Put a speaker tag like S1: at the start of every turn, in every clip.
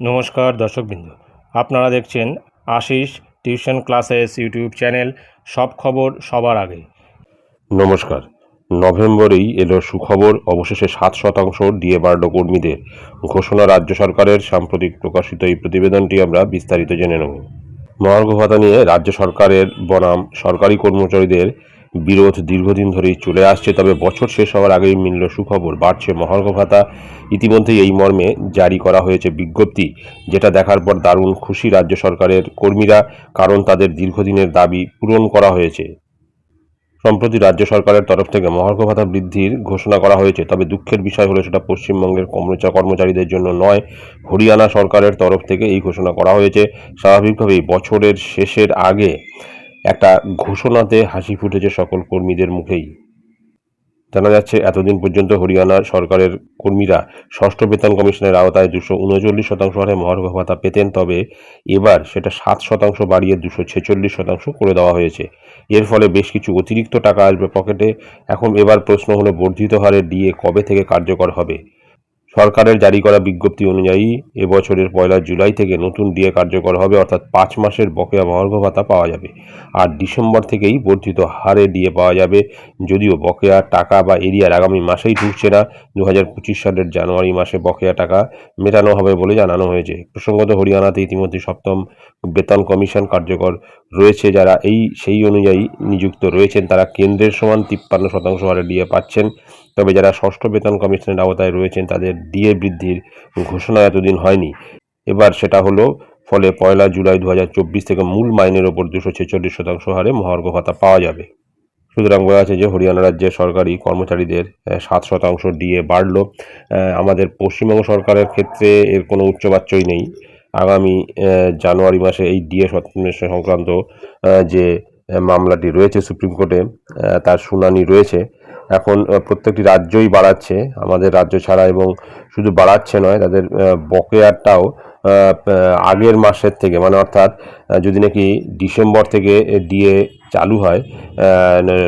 S1: নমস্কার দর্শকবৃন্দ। আপনারা দেখছেন Ashis tuition classes YouTube channel, সব খবর সবার আগে।
S2: নমস্কার। নভেম্বরেই এলো সুখবর, অবশেষে সাত শতাংশ ডিএ বাড়ল কর্মীদের ঘোষণা রাজ্য সরকারের সাম্প্রতিক প্রকাশিত এই প্রতিবেদনটি আমরা বিস্তারিত জেনে নেব। মহার্ঘ ভাতা নিয়ে রাজ্য সরকারের বনাম সরকারি কর্মচারীদের বিরোধ দীর্ঘদিন ধরেই চলে আসছে, তবে বছর শেষ হওয়ার আগেই মিলল সুখবর, বাড়ছে মহার্ঘ ভাতা। ইতিমধ্যেই এই মর্মে জারি করা হয়েছে বিজ্ঞপ্তি, যেটা দেখার পর দারুণ খুশি রাজ্য সরকারের কর্মীরা, কারণ তাদের দীর্ঘদিনের দাবি পূরণ করা হয়েছে। সম্প্রতি রাজ্য সরকারের তরফ থেকে মহার্ঘ ভাতা বৃদ্ধির ঘোষণা করা হয়েছে, তবে দুঃখের বিষয় হলো সেটা পশ্চিমবঙ্গের কর্মচা কর্মচারীদের জন্য নয়, হরিয়ানা সরকারের তরফ থেকে এই ঘোষণা করা হয়েছে। স্বাভাবিকভাবেই বছরের শেষের আগে একটা ঘোষণাতে হাসি ফুটেছে সকল কর্মীদের মুখেই। জানা যাচ্ছে, এতদিন পর্যন্ত হরিয়ানা সরকারের কর্মীরা ষষ্ঠ বেতন কমিশনের আওতায় দুশো উনচল্লিশ শতাংশ হারে মহার্ঘ ভাতা পেতেন, তবে এবার সেটা সাত শতাংশ বাড়িয়ে দুশো ছেচল্লিশ শতাংশ করে দেওয়া হয়েছে। এর ফলে বেশ কিছু অতিরিক্ত টাকা আসবে পকেটে। এখন এবার প্রশ্ন হলো, বর্ধিত হারে ডিএ কবে থেকে কার্যকর হবে? সরকারের জারি করা বিজ্ঞপ্তি অনুযায়ী, এবছরের পয়লা জুলাই থেকে নতুন ডিএ কার্যকর হবে, অর্থাৎ পাঁচ মাসের বকেয়া মহার্ঘ ভাতা পাওয়া যাবে। আর ডিসেম্বর থেকেই বর্ধিত হারে ডিএ পাওয়া যাবে, যদিও বকেয়া টাকা বা এরিয়ার আগামী মাসেই ঢুকছে না। দু হাজার পঁচিশ সালের জানুয়ারি মাসে বকেয়া টাকা মেটানো হবে বলে জানানো হয়েছে। প্রসঙ্গত, হরিয়ানাতে ইতিমধ্যে সপ্তম বেতন কমিশন কার্যকর রয়েছে। যারা এই, সেই অনুযায়ী নিযুক্ত রয়েছেন, তারা কেন্দ্রের সমান তিপ্পান্ন শতাংশ হারে ডিএ পাচ্ছেন। তবে যারা ষষ্ঠ বেতন কমিশনের আওতায় রয়েছেন, তাদের ডিএ বৃদ্ধির ঘোষণা এতদিন হয়নি। এবার সেটা হলো, ফলে পয়লা জুলাই দু হাজার চব্বিশ থেকে মূল মাইনের ওপর দুশো ছেচল্লিশ শতাংশ হারে মহার্ঘ ভাতা পাওয়া যাবে। সুতরাং বলা আছে যে, হরিয়ানা রাজ্যের সরকারি কর্মচারীদের সাত শতাংশ ডিএ বাড়লো। আমাদের পশ্চিমবঙ্গ সরকারের ক্ষেত্রে এর কোনো উচ্চবাচ্যই নেই। আগামী জানুয়ারি মাসে এই ডিএ সংক্রান্ত যে মামলাটি রয়েছে সুপ্রিম কোর্টে তার শুনানি রয়েছে। এখন প্রত্যেকটি রাজ্যই বাড়াচ্ছে। আমাদের রাজ্য ছাড়া এবং শুধু বাড়াচ্ছে নয় তাদের বকেয়ারটাও আগের মাসের থেকে মানে অর্থাৎ যদি নাকি ডিসেম্বর থেকে ডিএ চালু হয়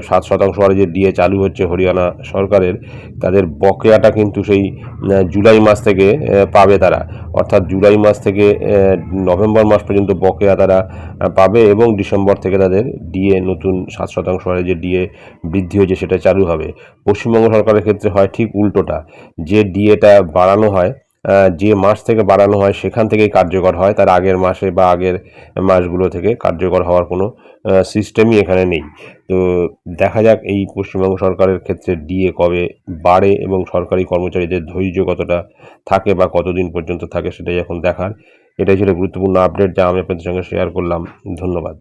S2: সাত শতাংশ হারে যে ডিএ চালু হচ্ছে হরিয়ানা সরকারের, তাদের বকেয়াটা কিন্তু সেই জুলাই মাস থেকে পাবে তারা। অর্থাৎ জুলাই মাস থেকে নভেম্বর মাস পর্যন্ত বকেয়া তারা পাবে এবং ডিসেম্বর থেকে তাদের ডিএ নতুন সাত শতাংশ হারে যে ডিএ বৃদ্ধি হয়েছে, সেটা চালু হবে। পশ্চিমবঙ্গ সরকারের ক্ষেত্রে হয় ঠিক উল্টোটা। যে ডিএটা বাড়ানো হয় যে মাস থেকে বাড়ানো হয় সেখান থেকেই কার্যকর হয়। তার আগের মাসে বা আগের মাসগুলো থেকে কার্যকর হওয়ার কোনো সিস্টেমই এখানে নেই। তো দেখা যাক এই পশ্চিমবঙ্গ সরকারের ক্ষেত্রে ডিএ কবে বাড়ে এবং সরকারি কর্মচারীদের ধৈর্য কতটা থাকে বা কতদিন পর্যন্ত থাকে সেটাই এখন দেখার। এটাই ছিল গুরুত্বপূর্ণ আপডেট যা আমি আপনাদের সঙ্গে শেয়ার করলাম। ধন্যবাদ।